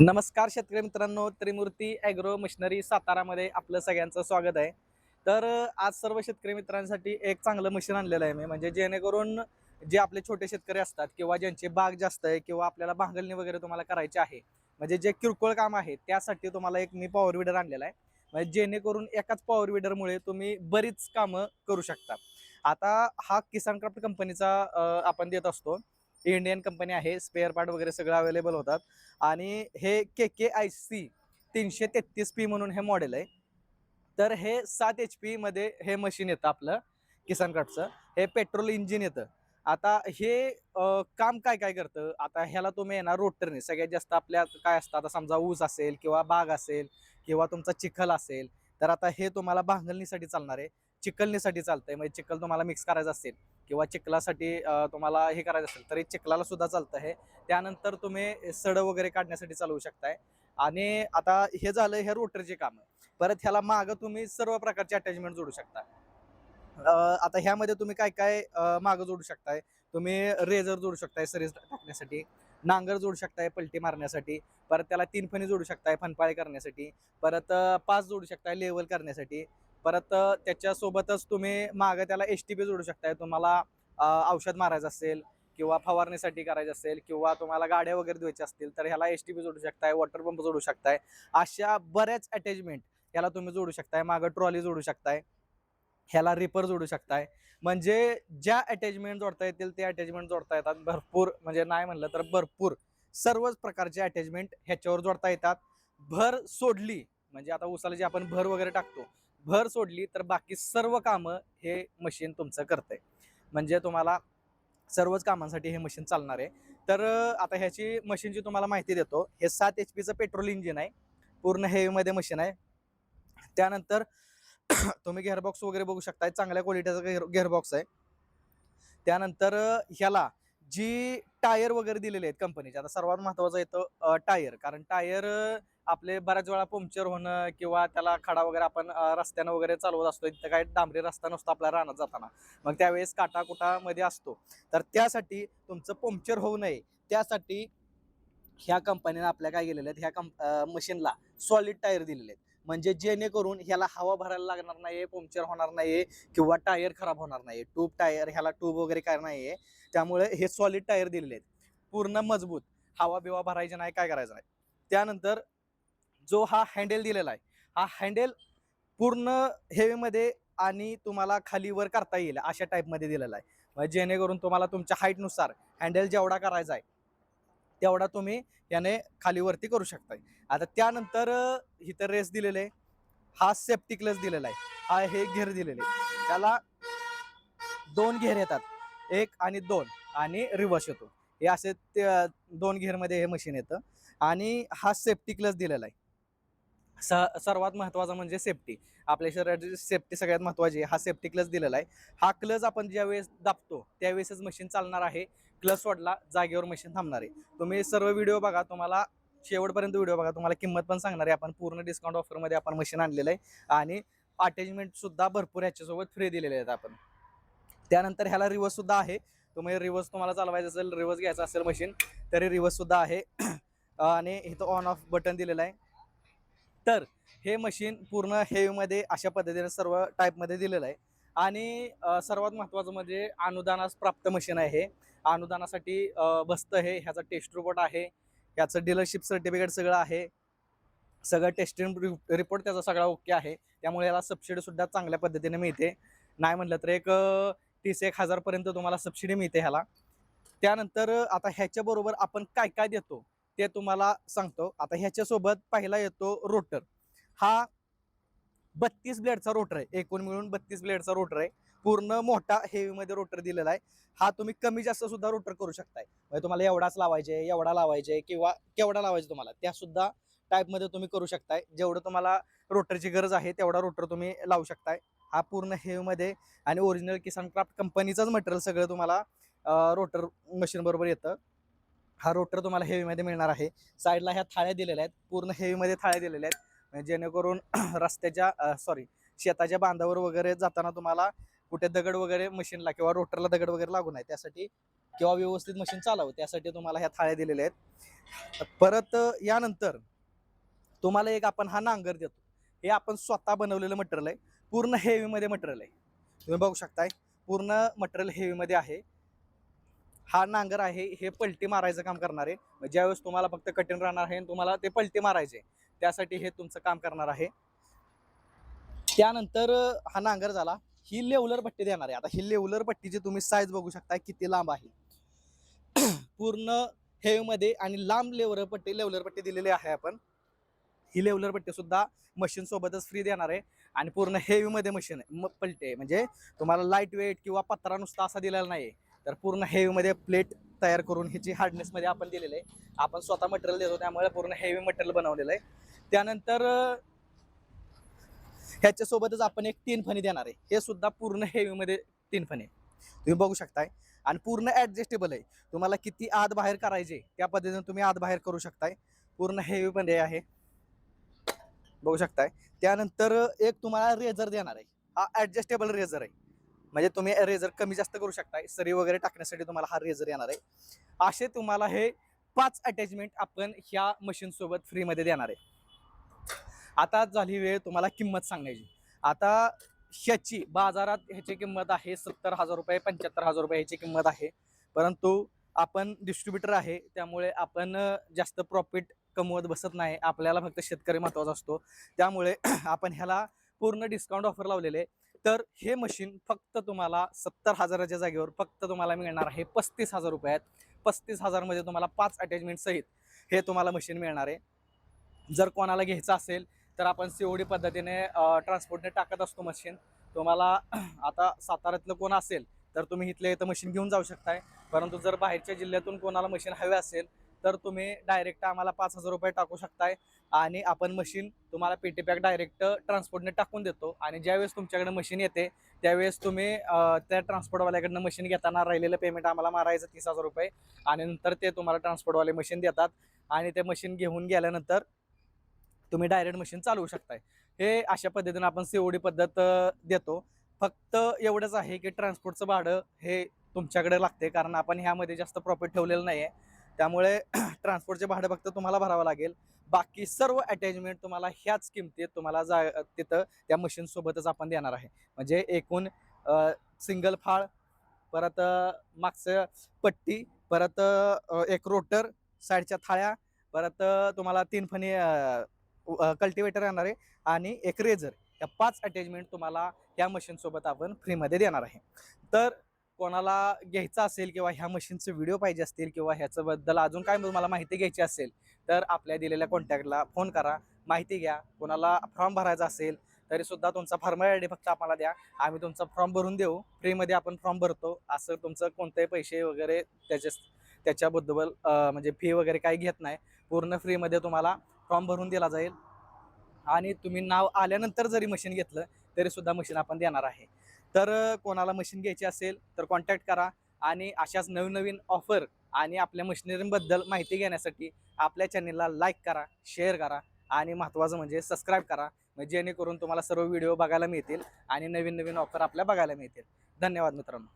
नमस्कार शेतकरी मित्रांनो त्रिमूर्ती ॲग्रो मशिनरी सातारामध्ये आपलं सगळ्यांचं स्वागत आहे. तर आज सर्व शेतकरी मित्रांसाठी एक चांगलं मशीन आणलेलं आहे मी. म्हणजे जेणेकरून जे आपले छोटे शेतकरी असतात किंवा ज्यांची बाग जास्त आहे किंवा आपल्याला भांगलणी वगैरे तुम्हाला करायची आहे म्हणजे जे किरकोळ काम आहे त्यासाठी तुम्हाला एक मी पॉवर विडर आणलेला आहे. म्हणजे जेणेकरून एकाच पॉवर विडरमुळे तुम्ही बरीच कामं करू शकता. आता हा किसान क्राफ्ट कंपनीचा आपण देत असतो. इंडियन कंपनी आहे स्पेअर पार्ट वगैरे सगळं अवेलेबल होतात. आणि हे के के आय सी तीनशे तेहतीस पी म्हणून हे मॉडेल आहे. तर हे सात एच पीमध्ये हे मशीन येतं आपलं किसान कार्डचं हे पेट्रोल इंजिन येतं. आता हे काम काय काय करतं? आता ह्याला तुम्ही येणार रोटरने सगळ्यात जास्त आपल्या काय असतं? आता समजा ऊस असेल किंवा बाग असेल किंवा तुमचा चिखल असेल तर आता हे तुम्हाला भांगलणीसाठी चालणार आहे चिकलणीसाठी चालतंय. म्हणजे चिखल तुम्हाला मिक्स करायचं असेल किंवा चिखलासाठी तुम्हाला हे करायचं असेल तरी चिखलाला सुद्धा चालतं आहे त्यानंतर तुम्ही सड वगैरे काढण्यासाठी चालवू शकताय. आणि आता हे झालं हे रोटरचे काम. परत ह्याला मागं तुम्ही सर्व प्रकारचे अटॅचमेंट जोडू शकता. आता ह्यामध्ये तुम्ही काय काय मागं जोडू शकताय? तुम्ही रेझर जोडू शकताय सरीज टाकण्यासाठी. नांगर जोडू शकताय पलटी मारण्यासाठी. परत त्याला तीन फणी जोडू शकताय फनपाळी करण्यासाठी. परत पास पाच जोडू शकताय लेवल करण्यासाठी. परत त्याच्यासोबतच तुम्ही मागं त्याला एस टी पी जोडू शकताय. तुम्हाला औषध मारायचं असेल किंवा फवारणीसाठी करायचं असेल किंवा तुम्हाला गाड्या वगैरे द्यायच्या असतील तर ह्याला एस टी पी जोडू शकताय वॉटर पंप जोडू शकताय. अशा बऱ्याच अटॅचमेंट ह्याला तुम्ही जोडू शकताय मागं ट्रॉली जोडू शकताय. ह्याला रिपर जोडू शकताय. म्हणजे ज्या अटॅचमेंट जोडता येतील ते अटॅचमेंट जोडता येतात. भरपूर म्हणजे नाही म्हणलं तर भरपूर. सर्वच प्रकारचे अटॅचमेंट ह्याच्यावर जोडता येतात. भर सोडली म्हणजे आता उसाला जे आपण भर वगैरे टाकतो भर सोडली तर बाकी सर्व कामं हे मशीन तुमचं करतंय. म्हणजे तुम्हाला सर्वच कामांसाठी हे मशीन चालणार आहे. तर आता ह्याची मशीनची तुम्हाला माहिती देतो हे सात एच पीचं पेट्रोल इंजिन आहे. पूर्ण हेवीमध्ये मशीन आहे. त्यानंतर तुम्ही गेअरबॉक्स वगैरे बघू शकताय चांगल्या क्वालिटीचा गेअर गेअरबॉक्स आहे. त्यानंतर ह्याला जी टायर वगैरे दिलेले आहेत कंपनीचे आता सर्वात महत्त्वाचं येतं टायर कारण टायर आपले बऱ्याच वेळा पंक्चर होणं किंवा त्याला खडा वगैरे आपण रस्त्यानं वगैरे चालवत असतो तिथं काय डांबरी रस्ता नसतो आपल्या रानात जाताना. मग त्यावेळेस काटाकुटामध्ये असतो. तर त्यासाठी तुमचं पंक्चर होऊ नये. त्यासाठी ह्या कंपनीने आपल्या काय केलेलं आहेत ह्या कंप मशीनला सॉलिड टायर दिलेले आहेत. म्हणजे जेणेकरून ह्याला हवा भरायला लागणार नाही पंक्चर होणार नाही किंवा टायर खराब होणार नाही ट्यूब टायर ह्याला ट्यूब वगैरे काय नाही आहे त्यामुळे हे सॉलिड टायर दिलेले आहेत. पूर्ण मजबूत. हवा बिवा भरायची नाही काय करायचं नाही. त्यानंतर जो हा हँडेल दिलेला आहे हा हँडेल पूर्ण हेवीमध्ये आणि तुम्हाला खालीवर करता येईल अशा टाईपमध्ये दिलेला आहे. म्हणजे जेणेकरून तुम्हाला तुमच्या हाईटनुसार हँडेल जेवढा करायचा आहे तेवढा तुम्ही याने खालीवरती करू शकताय. आता त्यानंतर इथं रेस दिलेले आहे. हा सेफ्टी क्लच दिलेला आहे. हा हे घेर दिलेले आहे. त्याला दोन घेर येतात. एक आणि दोन आणि रिवर्स येतो. हे असे दोन घेरमध्ये हे मशीन येतं. आणि हा सेफ्टी क्लच दिलेला आहे. स सर्वात महत्त्वाचा म्हणजे सेफ्टी आपल्या शरीराची सेफ्टी सगळ्यात महत्त्वाची आहे. हा सेफ्टी क्लच दिलेला आहे. हा क्लच आपण ज्यावेळेस दाबतो त्यावेळेसच मशीन चालणार आहे. क्लस सोडला जागेवर मशीन थांबणार आहे. तुम्ही सर्व व्हिडिओ बघा तुम्हाला शेवटपर्यंत व्हिडिओ बघा तुम्हाला किंमत पण सांगणार आहे. आपण पूर्ण डिस्काउंट ऑफरमध्ये आपण मशीन आणलेलं आहे. आणि अटॅचमेंट सुद्धा भरपूर ह्याच्यासोबत फ्री दिलेले आहेत आपण. त्यानंतर ह्याला रिवर्स सुद्धा आहे. तुम्ही रिवर्स तुम्हाला चालवायचं असेल रिवर्स घ्यायचं असेल मशीन तरी रिवर्स सुद्धा आहे. आणि इथं ऑन ऑफ बटन दिलेलं आहे. तर हे मशीन पूर्ण हेवीमध्ये अशा पद्धतीने सर्व टाईपमध्ये दिलेलं आहे. आणि सर्वात महत्त्वाचं म्हणजे अनुदानास प्राप्त मशीन आहे हे. अनुदानासाठी बसतं हे. ह्याचा टेस्ट रिपोर्ट आहे. ह्याचं डीलरशिप सर्टिफिकेट सगळं आहे. सगळं टेस्टिंग रिपोर्ट त्याचा सगळा ओके आहे. त्यामुळे याला सबसिडीसुद्धा चांगल्या पद्धतीने मिळते. नाही म्हटलं तर एक तीस एक हजारपर्यंत तुम्हाला सबसिडी मिळते ह्याला. त्यानंतर आता ह्याच्याबरोबर आपण काय काय देतो ते तुम्हाला सांगतो. आता ह्याच्यासोबत पहिला येतो रोटर हा बत्तीस ब्लेडचा रोटर आहे. एकूण मिळून बत्तीस ब्लेडचा रोटर आहे. पूर्ण मोठा हेवीमध्ये रोटर दिलेला आहे. हा तुम्ही कमी जास्त सुद्धा रोटर करू शकताय. म्हणजे तुम्हाला एवढाच लावायचे एवढा लावायचे किंवा केवढा लावायचे तुम्हाला त्या सुद्धा टाईपमध्ये तुम्ही करू शकताय. जेवढं तुम्हाला रोटरची गरज आहे तेवढा रोटर तुम्ही लावू शकताय. हा पूर्ण हेवीमध्ये आणि ओरिजिनल किसान क्राफ्ट कंपनीचंच मटेरियल सगळं तुम्हाला रोटर मशीन बरोबर येतं. हा रोटर तुम्हाला हेवीमध्ये मिळणार आहे. साईडला ह्या थाळ्या दिलेल्या आहेत. पूर्ण हेवीमध्ये थाळ्या दिलेल्या आहेत. जेणेकरून रस्त्याच्या सॉरी शेताच्या बांधावर वगैरे जाताना तुम्हाला कुठे दगड वगैरे मशीनला किंवा रोटरला दगड वगैरे लागू नये. त्यासाठी किंवा व्यवस्थित मशीन चालावं. त्यासाठी तुम्हाला ह्या थाळ्या दिलेल्या आहेत. परत यानंतर तुम्हाला एक आपण हा नांगर देतो. हे आपण स्वतः बनवलेलं मटेरियल आहे. पूर्ण हेवीमध्ये मटेरियल आहे. तुम्ही बघू शकताय. पूर्ण मटेरियल हेवीमध्ये आहे. हा नांगर आहे. हे पलटी मारायचं काम करणार आहे. ज्यावेळेस तुम्हाला फक्त कठीण राहणार आहे आणि तुम्हाला ते पलटी मारायचे त्यासाठी हे तुमचं काम करणार आहे. त्यानंतर हा नांगर झाला. ही लेवलर पट्टी देणार आहे. आता ही लेवलर पट्टीची तुम्ही साईज बघू शकता किती लांब आहे. पूर्ण हेवीमध्ये आणि लांब लेवलर पट्टी लेवलर पट्टी दिलेली आहे आपण. ही लेवलर पट्टी सुद्धा मशीन सोबतच फ्री देणार आहे. आणि पूर्ण हेवीमध्ये मशीन आहे. म- आहे म्हणजे तुम्हाला लाइट वेट किंवा पत्रा नुसता असा दिलेला नाही तर पूर्ण हेवीमध्ये प्लेट तयार करून ह्याची हार्डनेसमध्ये आपण दिलेलं आहे. आपण स्वतः मटेरियल देतो त्यामुळे पूर्ण हेवी मटेरियल बनवलेलं आहे. त्यानंतर ह्याच्यासोबतच आपण एक तीन फणी देणार आहे. हे सुद्धा पूर्ण हेवीमध्ये तीन फणी आहे. तुम्ही बघू शकताय. आणि पूर्ण ॲडजस्टेबल आहे. तुम्हाला किती आत बाहेर करायचे त्या पद्धतीने तुम्ही आत बाहेर करू शकताय. पूर्ण हेवीमध्ये आहे. बघू शकताय. त्यानंतर एक तुम्हाला रेझर देणार आहे. हा ॲडजस्टेबल रेझर आहे. म्हणजे तुम्ही रेझर कमी जास्त करू शकताय. सरी वगैरे टाकण्यासाठी तुम्हाला हा रेझर येणार आहे. असे तुम्हाला हे पाच अटॅचमेंट आपण ह्या मशीनसोबत फ्रीमध्ये देणार आहे. आता झाली वेळ तुम्हाला किंमत सांगायची आता ह्याची बाजारात ह्याची किंमत आहे सत्तर हजार रुपये पंच्याहत्तर हजार रुपये ह्याची किंमत आहे. परंतु आपण डिस्ट्रीब्युटर आहे त्यामुळे आपण जास्त प्रॉफिट कमवत बसत नाही. आपल्याला फक्त शेतकरी महत्त्वाचा असतो. त्यामुळे आपण ह्याला पूर्ण डिस्काउंट ऑफर लावलेले. आहे. तर हे मशीन फक्त तुम्हाला सत्तर हजाराच्या जागेवर फक्त तुम्हाला मिळणार आहे पस्तीस हजार रुपयात. पस्तीस हजारमध्ये तुम्हाला पाच अटॅचमेंट सहित हे तुम्हाला मशीन मिळणार आहे. जर कोणाला घ्यायचं असेल तर आपण सीओडी पद्धतीने ट्रान्सपोर्टने टाकत असतो मशीन तुम्हाला आता साताऱ्यातलं कोण असेल तर तुम्ही इथल्या इथं मशीन घेऊन जाऊ शकताय. परंतु जर बाहेरच्या जिल्ह्यातून कोणाला मशीन हवे असेल तर तुम्ही डायरेक्ट आम्हाला पाच हजार रुपये टाकू शकताय. आणि आपण मशीन तुम्हाला पेटी पॅक डायरेक्ट ट्रान्सपोर्टने टाकून देतो. आणि ज्यावेळेस तुमच्याकडे मशीन येते त्यावेळेस तुम्ही त्या ट्रान्सपोर्टवाल्याकडनं मशीन घेताना राहिलेलं पेमेंट आम्हाला मारायचं तीस हजार रुपये. आणि नंतर ते तुम्हाला ट्रान्सपोर्टवाले मशीन देतात. आणि ते मशीन घेऊन गेल्यानंतर तुम्ही डायरेक्ट मशीन चालवू शकताय. हे अशा पद्धतीनं आपण सीओडी पद्धत देतो. फक्त एवढंच आहे की ट्रान्सपोर्टचं भाडं हे तुमच्याकडे लागते. कारण आपण ह्यामध्ये जास्त प्रॉफिट ठेवलेलं नाही आहे त्यामुळे ट्रान्सपोर्टचे भाडं फक्त तुम्हाला भरावं लागेल. बाकी सर्व अटॅचमेंट तुम्हाला ह्याच किमतीत तुम्हाला जा तिथं त्या मशीनसोबतच आपण देणार आहे. म्हणजे एकूण सिंगल फाळ परत मागचं पट्टी परत एक रोटर साईडच्या थाळ्या परत तुम्हाला तीन फणी कल्टिवेटर येणार आहे आणि एक रेझर या पाच अटॅचमेंट तुम्हाला या मशीनसोबत आपण फ्रीमध्ये देणार आहे. तर कोणाला घ्यायचं असेल किंवा ह्या मशीनचे व्हिडिओ पाहिजे असतील किंवा ह्याच्याबद्दल अजून काय तुम्हाला माहिती घ्यायची असेल तर आपल्या दिलेल्या कॉन्टॅक्टला फोन करा. माहिती घ्या. कोणाला फॉर्म भरायचा असेल तरी सुद्धा तुमचा फॉर्म आय डी फक्त आम्हाला द्या. आम्ही तुमचा फॉर्म भरून देऊ. फ्रीमध्ये आपण फॉर्म भरतो. असं तुमचं कोणतेही पैसे वगैरे त्याच्या त्याच्याबद्दल म्हणजे फी वगैरे काही घेत नाही. पूर्ण फ्रीमध्ये तुम्हाला फॉर्म भरून दिला जाईल. आणि तुम्ही नाव आल्यानंतर जरी मशीन घेतलं तरीसुद्धा मशीन आपण देणार आहे. तर कोणाला मशीन घ्यायची असेल तर कॉन्टॅक्ट करा आणि अशाच नवीन नवीन ऑफर आणि आपल्या मशिनरींबद्दल माहिती घेण्यासाठी आपल्या चॅनेलला लाईक करा शेअर करा आणि महत्त्वाचं म्हणजे सबस्क्राईब करा. म्हणजे जेणेकरून तुम्हाला सर्व व्हिडिओ बघायला मिळतील आणि नवीन नवीन ऑफर आपल्या बघायला मिळतील. धन्यवाद मित्रांनो.